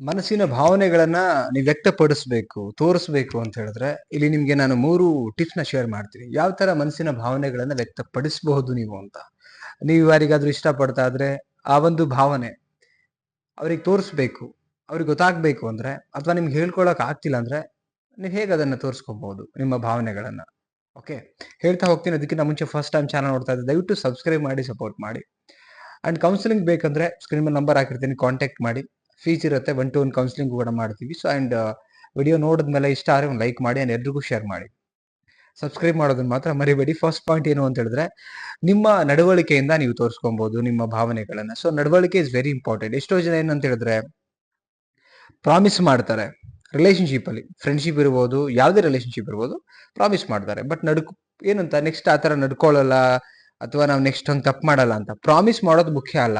ಮನಸ್ಸಿನ ಭಾವನೆಗಳನ್ನ ನೀವು ವ್ಯಕ್ತಪಡಿಸ್ಬೇಕು, ತೋರಿಸ್ಬೇಕು ಅಂತ ಹೇಳಿದ್ರೆ, ಇಲ್ಲಿ ನಿಮ್ಗೆ ನಾನು ಮೂರು ಟಿಪ್ಸ್ನ ಶೇರ್ ಮಾಡ್ತೀನಿ. ಯಾವ ತರ ಮನಸ್ಸಿನ ಭಾವನೆಗಳನ್ನ ವ್ಯಕ್ತಪಡಿಸಬಹುದು ನೀವು ಅಂತ? ನೀವು ಯಾರಿಗಾದ್ರೂ ಇಷ್ಟಪಡ್ತಾ ಇದ್ರೆ, ಆ ಒಂದು ಭಾವನೆ ಅವ್ರಿಗೆ ತೋರಿಸ್ಬೇಕು, ಅವ್ರಿಗೆ ಗೊತ್ತಾಗ್ಬೇಕು ಅಂದ್ರೆ, ಅಥವಾ ನಿಮ್ಗೆ ಹೇಳ್ಕೊಳಕ್ ಆಗ್ತಿಲ್ಲ ಅಂದ್ರೆ, ನೀವು ಹೇಗೆ ಅದನ್ನ ತೋರಿಸ್ಕೋಬಹುದು, ನಿಮ್ಮ ಭಾವನೆಗಳನ್ನ? ಓಕೆ ಹೇಳ್ತಾ ಹೋಗ್ತೀನಿ. ಅದಕ್ಕಿಂತ ಮುಂಚೆ ಫಸ್ಟ್ ಟೈಮ್ ಚಾನಲ್ ನೋಡ್ತಾ ಇದ್ದೆ ದಯವಿಟ್ಟು ಸಬ್ಸ್ಕ್ರೈಬ್ ಮಾಡಿ ಸಪೋರ್ಟ್ ಮಾಡಿ. ಅಂಡ್ ಕೌನ್ಸಿಲಿಂಗ್ ಬೇಕಂದ್ರೆ ಸ್ಕ್ರೀನ್ ಮೇಲೆ ನಂಬರ್ ಹಾಕಿರ್ತೀನಿ ಕಾಂಟ್ಯಾಕ್ಟ್ ಮಾಡಿ. ಫೀಸ್ ಇರುತ್ತೆ. ಒನ್ ಟು ಒನ್ ಕೌನ್ಸಿಲಿಂಗ್ ಕೂಡ ಮಾಡ್ತೀವಿ. ಸೊ ಅಂಡ್ ವಿಡಿಯೋ ನೋಡಿದ್ಮೇಲೆ ಇಷ್ಟ ಆದರೆ ಒಂದು ಲೈಕ್ ಮಾಡಿ ಅಂಡ್ ಎಲ್ರಿಗೂ ಶೇರ್ ಮಾಡಿ. ಸಬ್ಸ್ಕ್ರೈಬ್ ಮಾಡೋದನ್ನ ಮಾತ್ರ ಮರಿಬೇಡಿ. ಫಸ್ಟ್ ಪಾಯಿಂಟ್ ಏನು ಅಂತ ಹೇಳಿದ್ರೆ, ನಿಮ್ಮ ನಡವಳಿಕೆಯಿಂದ ನೀವು ತೋರಿಸ್ಕೊಬಹುದು ನಿಮ್ಮ ಭಾವನೆಗಳನ್ನ. ಸೊ ನಡವಳಿಕೆ ಇಸ್ ವೆರಿ ಇಂಪಾರ್ಟೆಂಟ್ ಎಷ್ಟೋ ಜನ ಏನಂತ ಹೇಳಿದ್ರೆ ಪ್ರಾಮಿಸ್ ಮಾಡ್ತಾರೆ. ರಿಲೇಶನ್ಶಿಪ್ ಅಲ್ಲಿ ಫ್ರೆಂಡ್ಶಿಪ್ ಇರ್ಬೋದು, ಯಾವುದೇ ರಿಲೇಶನ್ಶಿಪ್ ಇರ್ಬೋದು ಪ್ರಾಮಿಸ್ ಮಾಡ್ತಾರೆ. ಬಟ್ ನಡ್ಕೊ, ಏನಂತ ನೆಕ್ಸ್ಟ್ ಆ ತರ ನಡ್ಕೊಳ್ಳಲ್ಲ ಅಥವಾ ನಾವು ನೆಕ್ಸ್ಟ್ ಹಂಗೆ ತಪ್ಪು ಮಾಡಲ್ಲ ಅಂತ. ಪ್ರಾಮಿಸ್ ಮಾಡೋದು ಮುಖ್ಯ ಅಲ್ಲ.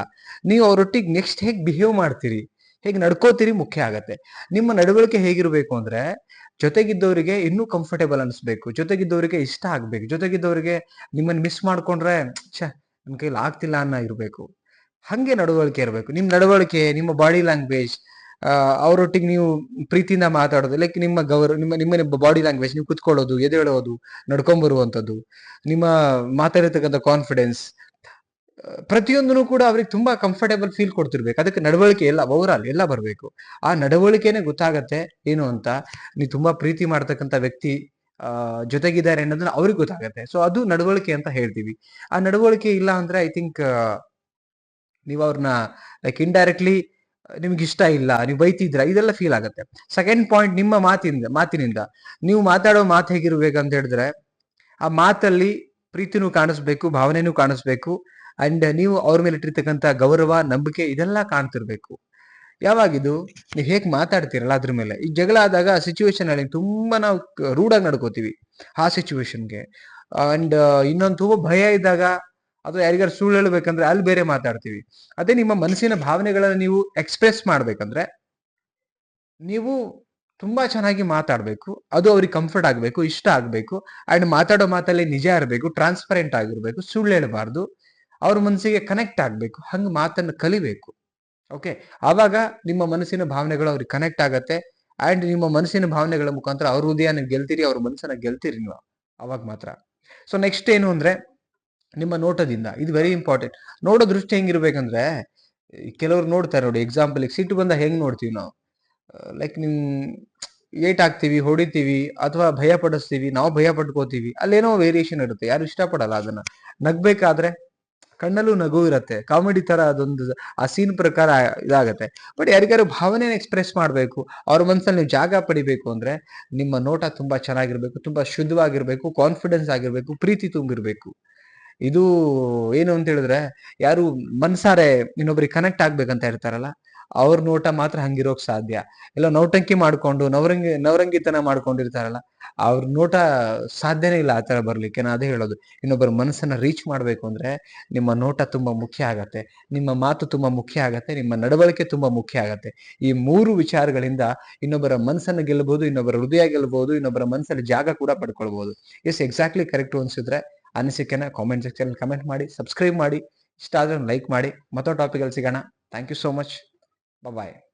ನೀವು ಅವರೊಟ್ಟಿಗೆ ನೆಕ್ಸ್ಟ್ ಹೇಗೆ ಬಿಹೇವ್ ಮಾಡ್ತೀರಿ? ಹೇಗೆ ನಡ್ಕೋತೀರಿ ಮುಖ್ಯ ಆಗತ್ತೆ. ನಿಮ್ಮ ನಡವಳಿಕೆ ಹೇಗಿರ್ಬೇಕು ಅಂದ್ರೆ, ಜೊತೆಗಿದ್ದವರಿಗೆ ಇನ್ನೂ ಕಂಫರ್ಟೇಬಲ್ ಅನಿಸ್ಬೇಕು, ಜೊತೆಗಿದ್ದವರಿಗೆ ಇಷ್ಟ ಆಗ್ಬೇಕು, ಜೊತೆಗಿದ್ದವರಿಗೆ ನಿಮ್ಮನ್ನ ಮಿಸ್ ಮಾಡ್ಕೊಂಡ್ರೆ, ಛ, ನಮ್ ಕೈಲಿ ಆಗ್ತಿಲ್ಲ ಅನ್ನೋ ಇರ್ಬೇಕು. ಹಂಗೆ ನಡವಳಿಕೆ ಇರಬೇಕು. ನಿಮ್ ನಡವಳಿಕೆ, ನಿಮ್ಮ ಬಾಡಿ ಲ್ಯಾಂಗ್ವೇಜ್ ಅವರೊಟ್ಟಿಗೆ ನೀವು ಪ್ರೀತಿಯಿಂದ ಮಾತಾಡೋದು ಲೈಕ್ ನಿಮ್ಮ ಗೌರವ ನಿಮ್ಮ ನಿಮ್ಮ ಬಾಡಿ ಲ್ಯಾಂಗ್ವೇಜ್ ನೀವು ಕುತ್ಕೊಳ್ಳೋದು, ಎದ್ದೇಳೋದು, ನಡ್ಕೊಂಬರುವಂಥದ್ದು, ನಿಮ್ಮ ಮಾತಾಡಿರ್ತಕ್ಕಂಥ ಕಾನ್ಫಿಡೆನ್ಸ್ ಪ್ರತಿಯೊಂದನ್ನು ಕೂಡ ಅವ್ರಿಗೆ ತುಂಬಾ ಕಂಫರ್ಟೇಬಲ್ ಫೀಲ್ ಕೊಡ್ತಿರ್ಬೇಕು. ಅದಕ್ಕೆ ನಡವಳಿಕೆ ಎಲ್ಲ ಓವರಾಲ್ ಎಲ್ಲ ಬರಬೇಕು. ಆ ನಡವಳಿಕೆನೆ ಗೊತ್ತಾಗತ್ತೆ ಏನು ಅಂತ, ನೀವು ತುಂಬಾ ಪ್ರೀತಿ ಮಾಡ್ತಕ್ಕಂಥ ವ್ಯಕ್ತಿ ಜೊತೆಗಿದ್ದಾರೆ ಅನ್ನೋದನ್ನ ಅವ್ರಿಗೆ ಗೊತ್ತಾಗತ್ತೆ. ಸೊ ಅದು ನಡವಳಿಕೆ ಅಂತ ಹೇಳ್ತೀವಿ. ಆ ನಡವಳಿಕೆ ಇಲ್ಲ ಅಂದ್ರೆ ಐ ಥಿಂಕ್ ನೀವು ಅವ್ರನ್ನ ಲೈಕ್ ಇಂಡೈರೆಕ್ಟ್ಲಿ ನಿಮ್ಗೆ ಇಷ್ಟ ಇಲ್ಲ, ನೀವು ಬೈತಿದ್ರ ಇದೆಲ್ಲ ಫೀಲ್ ಆಗುತ್ತೆ. ಸೆಕೆಂಡ್ ಪಾಯಿಂಟ್ ನಿಮ್ಮ ಮಾತಿಂದ, ಮಾತಿನಿಂದ. ನೀವು ಮಾತಾಡೋ ಮಾತು ಹೇಗಿರ್ಬೇಕಂತ ಹೇಳಿದ್ರೆ, ಆ ಮಾತಲ್ಲಿ ಪ್ರೀತಿನೂ ಕಾಣಿಸ್ಬೇಕು, ಭಾವನೆನೂ ಕಾಣಿಸ್ಬೇಕು. ಅಂಡ್ ನೀವು ಅವ್ರ ಮೇಲೆ ಇಟ್ಟಿರ್ತಕ್ಕಂಥ ಗೌರವ, ನಂಬಿಕೆ ಇದೆಲ್ಲ ಕಾಣ್ತಿರ್ಬೇಕು. ಯಾವಾಗಿದು? ನೀವು ಹೇಗೆ ಮಾತಾಡ್ತೀರಲ್ಲ ಅದ್ರ ಮೇಲೆ? ಈ ಜಗಳ ಆದಾಗ ಸಿಚುವೇಶನ್ ಅಲ್ಲಿ ತುಂಬಾ ನಾವು ರೂಢಾಗಿ ನಡ್ಕೋತೀವಿ ಆ ಸಿಚುವೇಶನ್ಗೆ ಅಂಡ್ ಇನ್ನೊಂದು ತುಂಬಾ ಭಯ ಇದ್ದಾಗ ಅಥವಾ ಯಾರಿಗಾರು ಸುಳ್ಳು ಹೇಳ್ಬೇಕಂದ್ರೆ ಅಲ್ಲಿ ಬೇರೆ ಮಾತಾಡ್ತೀವಿ. ಅದೇ ನಿಮ್ಮ ಮನಸ್ಸಿನ ಭಾವನೆಗಳನ್ನ ನೀವು ಎಕ್ಸ್ಪ್ರೆಸ್ ಮಾಡ್ಬೇಕಂದ್ರೆ ನೀವು ತುಂಬಾ ಚೆನ್ನಾಗಿ ಮಾತಾಡ್ಬೇಕು. ಅದು ಅವ್ರಿಗೆ ಕಂಫರ್ಟ್ ಆಗ್ಬೇಕು, ಇಷ್ಟ ಆಗ್ಬೇಕು. ಅಂಡ್ ಮಾತಾಡೋ ಮಾತಲ್ಲಿ ನಿಜ ಇರಬೇಕು ಟ್ರಾನ್ಸ್ಪರೆಂಟ್ ಆಗಿರ್ಬೇಕು, ಸುಳ್ಳು ಹೇಳಬಾರ್ದು. ಅವ್ರ ಮನಸ್ಸಿಗೆ ಕನೆಕ್ಟ್ ಆಗಬೇಕು, ಹಂಗ ಮಾತನ್ನು ಕಲಿಬೇಕು. ಓಕೆ ಆವಾಗ ನಿಮ್ಮ ಮನಸ್ಸಿನ ಭಾವನೆಗಳು ಅವ್ರಿಗೆ ಕನೆಕ್ಟ್ ಆಗತ್ತೆ ಅಂಡ್ ನಿಮ್ಮ ಮನಸ್ಸಿನ ಭಾವನೆಗಳ ಮುಖಾಂತರ ಅವ್ರ ಹೃದಯನ ಗೆಲ್ತೀರಿ, ಅವ್ರ ಮನಸ್ಸನ್ನ ಗೆಲ್ತೀರಿ ನೀವು ಅವಾಗ ಮಾತ್ರ. ಸೊ ನೆಕ್ಸ್ಟ್ ಏನು ಅಂದ್ರೆ ನಿಮ್ಮ ನೋಟದಿಂದ, ಇದು ವೆರಿ ಇಂಪಾರ್ಟೆಂಟ್ ನೋಡೋ ದೃಷ್ಟಿ ಹೆಂಗಿರ್ಬೇಕಂದ್ರೆ, ಕೆಲವ್ರು ನೋಡ್ತಾರೆ ನೋಡಿ ಎಕ್ಸಾಂಪಲ್ ಸಿಟ್ಟು ಬಂದ ಹೆಂಗ್ ನೋಡ್ತೀವಿ ನಾವು? ಲೈಕ್ ನಿಮ್ ಏಟ್ ಹಾಕ್ತಿವಿ, ಹೊಡಿತೀವಿ, ಅಥವಾ ಭಯ ಪಡಿಸ್ತೀವಿ ನಾವು ಭಯ ಪಡ್ಕೋತೀವಿ ಅಲ್ಲೇನೋ ವೇರಿಯೇಷನ್ ಇರುತ್ತೆ, ಯಾರು ಇಷ್ಟಪಡಲ್ಲ ಅದನ್ನ. ನಗ್ಬೇಕಾದ್ರೆ ಕಣ್ಣಲ್ಲೂ ನಗು ಇರತ್ತೆ. ಕಾಮಿಡಿ ತರ ಅದೊಂದು ಆ ಸೀನ್ ಪ್ರಕಾರ ಇದಾಗತ್ತೆ. ಬಟ್ ಯಾರಿಗಾರು ಭಾವನೆ ಎಕ್ಸ್ಪ್ರೆಸ್ ಮಾಡಬೇಕು, ಅವ್ರ ಮನಸ್ಸಲ್ಲಿ ನೀವು ಜಾಗ ಪಡಿಬೇಕು ಅಂದ್ರೆ ನಿಮ್ಮ ನೋಟ ತುಂಬಾ ಚೆನ್ನಾಗಿರ್ಬೇಕು, ತುಂಬಾ ಶುದ್ಧವಾಗಿರ್ಬೇಕು ಕಾನ್ಫಿಡೆನ್ಸ್ ಆಗಿರ್ಬೇಕು, ಪ್ರೀತಿ ತುಂಬಿರ್ಬೇಕು. ಇದು ಏನು ಅಂತ ಹೇಳಿದ್ರೆ, ಯಾರು ಮನ್ಸಾರೆ ಇನ್ನೊಬ್ರಿಗೆ ಕನೆಕ್ಟ್ ಆಗ್ಬೇಕಂತ ಇರ್ತಾರಲ್ಲ ಅವ್ರ ನೋಟ ಮಾತ್ರ ಹಂಗಿರೋಕ್ ಸಾಧ್ಯ. ಎಲ್ಲ ನೌಟಂಕಿ ಮಾಡ್ಕೊಂಡು, ನವರಂಗಿ, ನವರಂಗಿತನ ಮಾಡ್ಕೊಂಡಿರ್ತಾರಲ್ಲ, ಅವ್ರ ನೋಟ ಸಾಧ್ಯನೇ ಇಲ್ಲ ಆತರ ಬರ್ಲಿಕ್ಕೆ. ನಾ ಅದೇ ಹೇಳೋದು. ಇನ್ನೊಬ್ಬರ ಮನಸ್ಸನ್ನ ರೀಚ್ ಮಾಡ್ಬೇಕು ಅಂದ್ರೆ ನಿಮ್ಮ ನೋಟ ತುಂಬಾ ಮುಖ್ಯ ಆಗತ್ತೆ. ನಿಮ್ಮ ಮಾತು ತುಂಬಾ ಮುಖ್ಯ ಆಗತ್ತೆ. ನಿಮ್ಮ ನಡವಳಿಕೆ ತುಂಬಾ ಮುಖ್ಯ ಆಗತ್ತೆ. ಈ ಮೂರು ವಿಚಾರಗಳಿಂದ ಇನ್ನೊಬ್ಬರ ಮನಸ್ಸನ್ನ ಗೆಲ್ಲಬಹುದು ಇನ್ನೊಬ್ಬರ ಹೃದಯ ಗೆಲ್ಲಬಹುದು ಇನ್ನೊಬ್ಬರ ಮನಸ್ಸಲ್ಲಿ ಜಾಗ ಕೂಡ ಪಡ್ಕೊಳ್ಬಹುದು ಎಸ್ ಎಕ್ಸಾಕ್ಟ್ಲಿ ಕರೆಕ್ಟ್ ಅನ್ಸಿದ್ರೆ ಅನಿಸಿಕೆನ ಕಾಮೆಂಟ್ ಸೆಕ್ಷನ್ ಕಮೆಂಟ್ ಮಾಡಿ ಸಬ್ಸ್ಕ್ರೈಬ್ ಮಾಡಿ, ಇಷ್ಟ ಆದ್ರೆ ಲೈಕ್ ಮಾಡಿ. ಮತ್ತೊಂದು ಟಾಪಿಕ್ ಅಲ್ಲಿ ಸಿಗೋಣ. Thank you so much Bye bye.